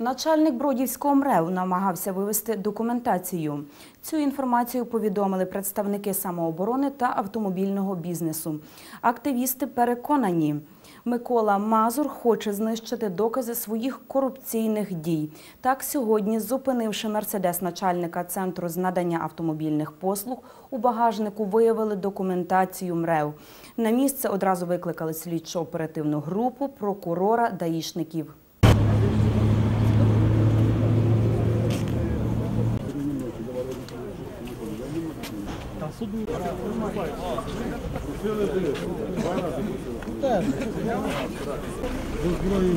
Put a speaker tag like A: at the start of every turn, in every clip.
A: Начальник Бродівського МРЕВ намагався вивести документацію. Цю інформацію повідомили представники самооборони та автомобільного бізнесу. Активісти переконані, Микола Мазур хоче знищити докази своїх корупційних дій. Так, сьогодні, зупинивши мерседес начальника центру з надання автомобільних послуг, у багажнику виявили документацію МРЕВ. На місце одразу викликали слідчо-оперативну групу, прокурора, даїшників.
B: Зброю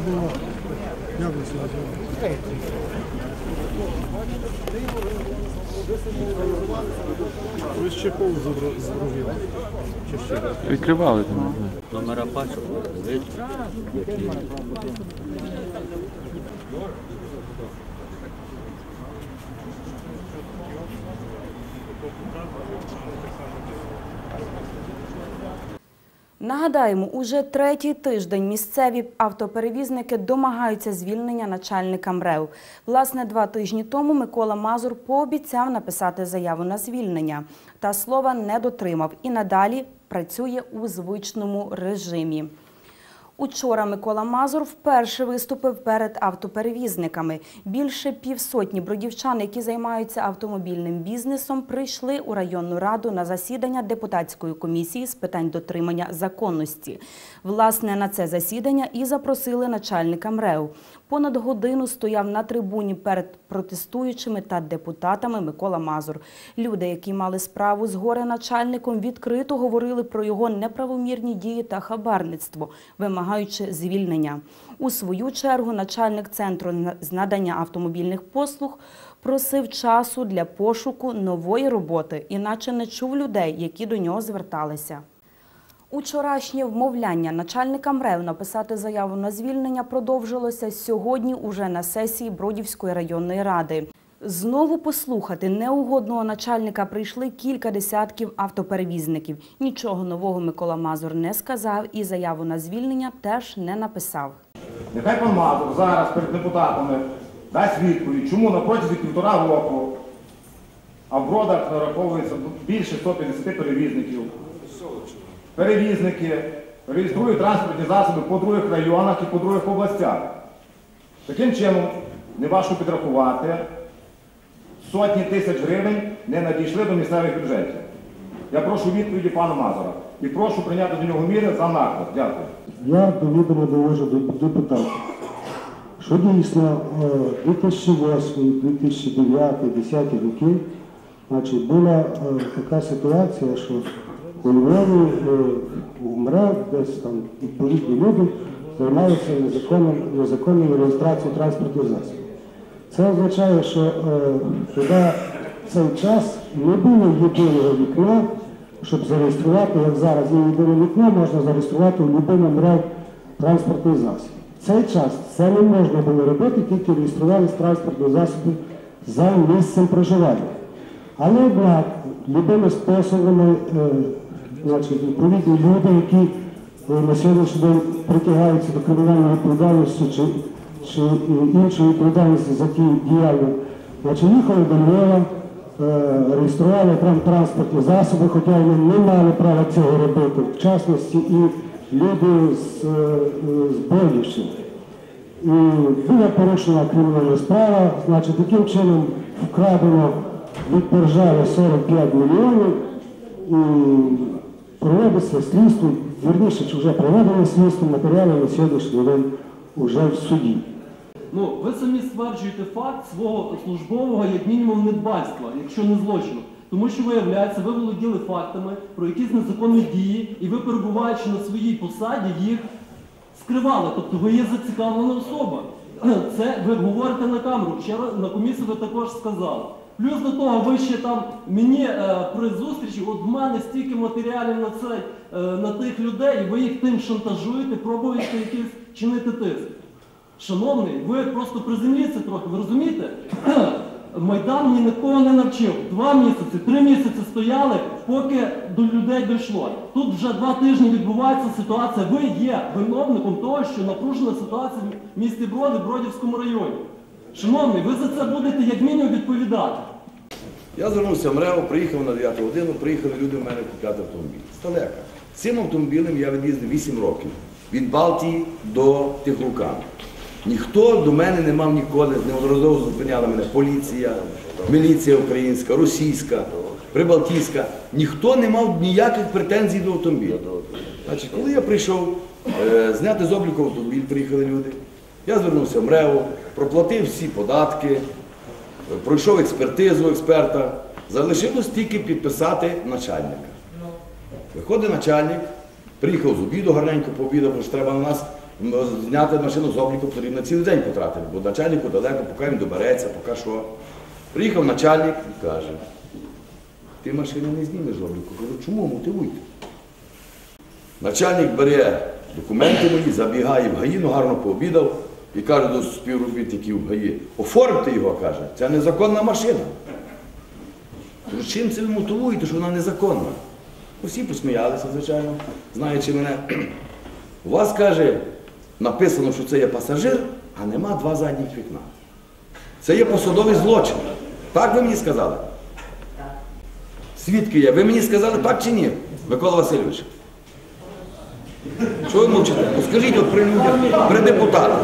B: було яблучко називається. Ви ще пол зробили.
C: Відкривали там.
D: Номера пачок, які
A: Нагадаємо, уже третій тиждень місцеві автоперевізники домагаються звільнення начальника МРЕВ. Власне, два тижні тому Микола Мазур пообіцяв написати заяву на звільнення. Та слова не дотримав і надалі працює у звичному режимі. Учора Микола Мазур вперше виступив перед автоперевізниками. Більше півсотні бродівчан, які займаються автомобільним бізнесом, прийшли у районну раду на засідання депутатської комісії з питань дотримання законності. Власне, на це засідання і запросили начальника МРЕВ. Понад годину стояв на трибуні перед протестуючими та депутатами Микола Мазур. Люди, які мали справу з горе-начальником, відкрито говорили про його неправомірні дії та хабарництво, вимагаючи звільнення. У свою чергу начальник центру з надання автомобільних послуг просив часу для пошуку нової роботи, іначе не чув людей, які до нього зверталися. Учорашнє вмовляння начальника МРЕВ написати заяву на звільнення продовжилося сьогодні уже на сесії Бродівської районної ради. Знову послухати неугодного начальника прийшли кілька десятків автоперевізників. Нічого нового Микола Мазур не сказав і заяву на звільнення теж не написав.
E: Нехай пан Мазур зараз перед депутатами дасть відповідь, чому на протязі півтора року а в бродах нараховується більше 150 перевізників. Перевізники реєструють транспортні засоби по других районах і по других областях. Таким чином, не важко підрахувати, сотні тисяч гривень не надійшли до місцевих бюджетів. Я прошу відповіді пана Мазура і прошу прийняти до нього міри за наклад. Дякую.
B: Я до відома довожу до депутатів, що дійсно е, 2008, 2009, 2010 роки значить, була е, така ситуація, що у Львові е, в десь там відповідні люди займалися незаконною реєстрацією транспортних засобів. Це означає, що е, в цей час не було єдиного вікна, щоб зареєструвати, як зараз є єдине вікно, можна зареєструвати будь-якому МРЕВ транспортний засіб. В цей час це не можна було робити, тільки реєструвалися транспортні засоби за місцем проживання. Але однак, любими способами, е, значить, відповідні люди, які е, на сьогоднішній день притягаються до кримінальної відповідальності чи, чи е, іншої відповідальності за ті діяльність, значить, їхали до Львова, реєстрували там транспортні засоби, хоча вони не мали права цього робити, в частності і люди з, е, з Бродівщини. І була порушена кримінальна справа, значить, таким чином вкрадено від держави 45 мільйонів і проводиться слідство, вірніше, чи вже проведено слідство, матеріали на сьогоднішній день вже в суді.
F: Ну, ви самі стверджуєте факт свого службового, як мінімум, недбальства, якщо не злочину. Тому що, виявляється, ви володіли фактами про якісь незаконні дії, і ви, перебуваючи на своїй посаді, їх скривали. Тобто ви є зацікавлена особа. Це ви говорите на камеру. Вчора на комісії ви також сказали. Плюс до того, ви ще там мені е, при зустрічі, от в мене стільки матеріалів на цей, е, на тих людей, і ви їх тим шантажуєте, пробуєте якийсь чинити тиск. Шановний, ви просто приземліться трохи, ви розумієте? Майдан мені нікого не навчив. Два місяці, три місяці стояли, поки до людей дійшло. Тут вже два тижні відбувається ситуація. Ви є виновником того, що напружена ситуація в місті Броди, Бродівському районі. Шановний, ви за це будете як мінімум відповідати.
C: Я звернувся в МРЕО, приїхав на 9 годину, приїхали люди в мене купляти автомобіль. Здалека. Цим автомобілем я від'їздив 8 років. Від Балтії до Тихрукан. Ніхто до мене не мав ніколи, неодноразово зупиняла мене поліція, міліція українська, російська, прибалтійська. Ніхто не мав ніяких претензій до автомобіля. Коли я прийшов е, зняти з обліку автомобіль, приїхали люди, я звернувся в МРЕО, проплатив всі податки, пройшов експертизу експерта, залишилось тільки підписати начальника. Виходить начальник, приїхав з обіду, гарненько пообідав, бо ж треба на нас зняти машину з обліку, потрібно цілий день потратити, бо начальнику далеко, поки він добереться, поки що. Приїхав начальник і каже, ти машину не знімеш з обліку. Кажу, чому мотивуйте? Начальник бере документи мої, забігає в ГАІ, ну гарно пообідав і каже до співробітників ГАІ, оформте його, каже, це незаконна машина. Кажу, чим це ви мотивуєте, що вона незаконна? Усі посміялися, звичайно, знаючи мене. У вас, каже, написано, що це є пасажир, а нема два задніх вікна. Це є посадовий злочин. Так ви мені сказали? Свідки є. Ви мені сказали так чи ні, Микола Васильович? Що ви мовчите? Ну, скажіть от при людях, при депутатах.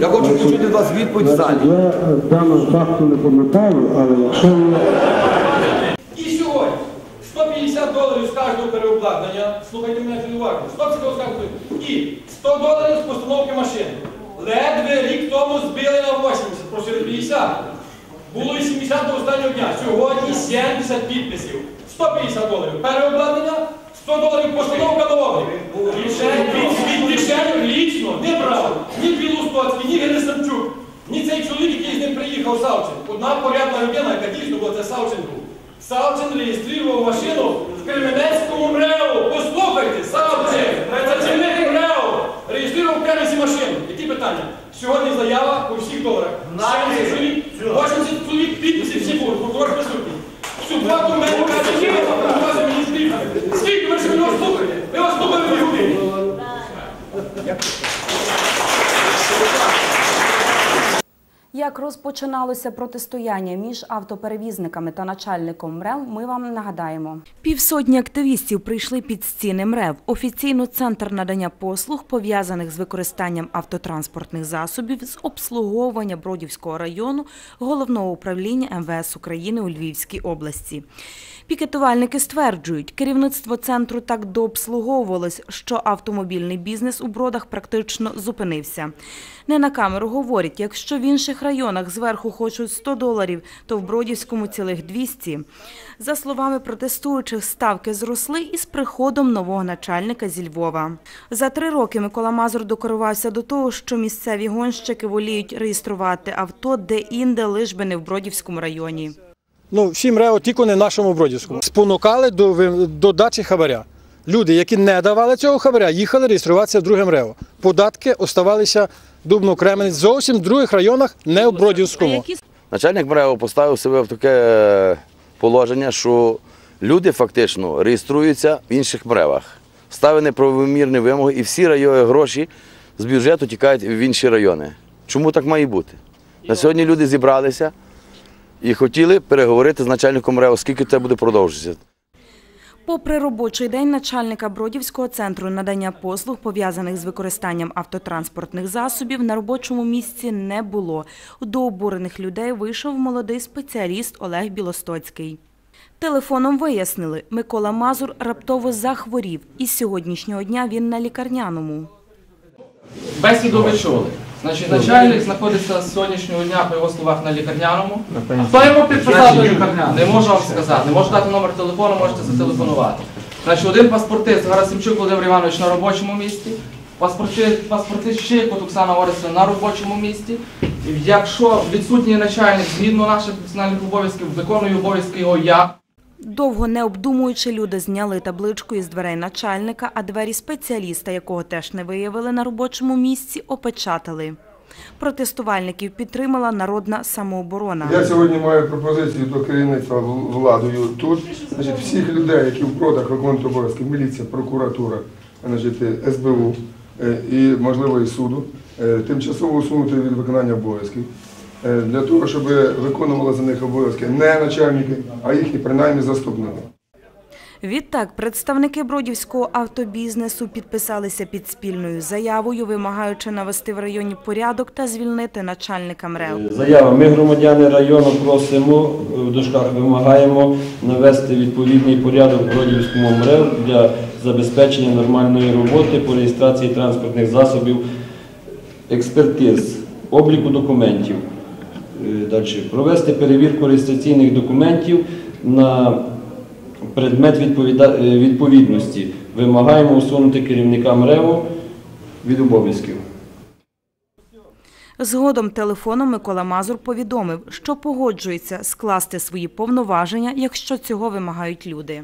C: Я хочу почути вас відповідь в залі.
B: Я е, даного факту не пам'ятаю, але якщо ви
G: 150 доларів з кожного переобладнання, слухайте мене уважно, 150 доларів з кожного і 100 доларів з постановки машини. Ледве рік тому збили на 80, просили 50. Було і 70 до останнього дня. Сьогодні 70 підписів. 150 доларів. Переобладнання, 100 доларів постановка на облік. Від, кишені лічно не брав. Ні Білостоцький, ні Герасимчук, ні цей чоловік, який з ним приїхав Савчин. Одна порядна людина, яка дійсно була, це Савчин був. Савчин реєстрував машину в Кременецькому МРЕО. Послухайте, Савчин, працівник МРЕО, реєстрував в Кремесі машину. Які питання? Сьогодні заява по всіх доларах. 70 чоловік, 80 чоловік підписів всі будуть, прокурор присутній. В суботу мене каже, ні, прокурор міністрів. Скільки ви ж його слухаєте? Ви вас слухали дві години.
A: Як розпочиналося протистояння між автоперевізниками та начальником МРЕВ, ми вам нагадаємо. Півсотні активістів прийшли під стіни МРЕВ, офіційно центр надання послуг, пов'язаних з використанням автотранспортних засобів з обслуговування Бродівського району головного управління МВС України у Львівській області. Пікетувальники стверджують, керівництво центру так дообслуговувалось, що автомобільний бізнес у бродах практично зупинився. Не на камеру говорять, якщо в інших районах зверху хочуть 100 доларів, то в Бродівському цілих 200. За словами протестуючих, ставки зросли із приходом нового начальника зі Львова. За три роки Микола Мазур докорувався до того, що місцеві гонщики воліють реєструвати авто де-інде, лиш би не в Бродівському районі.
H: Ну, всім РЕО, тільки не нашому Бродівському. Спонукали до, до дачі хабаря. Люди, які не давали цього хабаря, їхали реєструватися в другим РЕО. Податки оставалися Дубно Кременець зовсім в других районах, не в Бродівському.
C: Начальник МРЕО поставив себе в таке е, положення, що люди фактично реєструються в інших МРЕВах. Ставить неправомірні вимоги, і всі райони гроші з бюджету тікають в інші райони. Чому так має бути? На сьогодні люди зібралися і хотіли переговорити з начальником МРЕО, скільки це буде продовжуватися.
A: Попри робочий день начальника Бродівського центру надання послуг, пов'язаних з використанням автотранспортних засобів, на робочому місці не було. До обурених людей вийшов молодий спеціаліст Олег Білостоцький. Телефоном вияснили, Микола Мазур раптово захворів, і з сьогоднішнього дня він на лікарняному.
G: Бесіду ви чули. Значить, начальник знаходиться з сьогоднішнього дня, по його словах, на лікарняному. А хто йому підписав до лікарняного? Не можу вам сказати. Не можу дати номер телефону, можете зателефонувати. Значить, один паспортист Гарасимчук Володимир Іванович на робочому місці, паспорти- паспортист Щейкот Оксана Орисівна на робочому місці. І Якщо відсутній начальник згідно наших персональних обов'язків, виконує обов'язки його я.
A: Довго не обдумуючи, люди зняли табличку із дверей начальника, а двері спеціаліста, якого теж не виявили на робочому місці, опечатали. Протестувальників підтримала народна самооборона.
I: Я сьогодні маю пропозицію до керівництва владою тут. Значить, всіх людей, які в бродах виконують обов'язки, міліція, прокуратура, значить, СБУ е, і, можливо, і суду, е, тимчасово усунути від виконання обов'язків. Е, для того, щоб виконували за них обов'язки не начальники, а їхні принаймні заступники.
A: Відтак, представники бродівського автобізнесу підписалися під спільною заявою, вимагаючи навести в районі порядок та звільнити начальника МРЕО.
J: Заява. Ми, громадяни району, просимо в дужках вимагаємо навести відповідний порядок в Бродівському МРЕВ для забезпечення нормальної роботи по реєстрації транспортних засобів, експертиз, обліку документів. Е, Далі. Провести перевірку реєстраційних документів на предмет е, відповідності. Вимагаємо усунути керівника МРЕВу від обов'язків.
A: Згодом телефоном Микола Мазур повідомив, що погоджується скласти свої повноваження, якщо цього вимагають люди.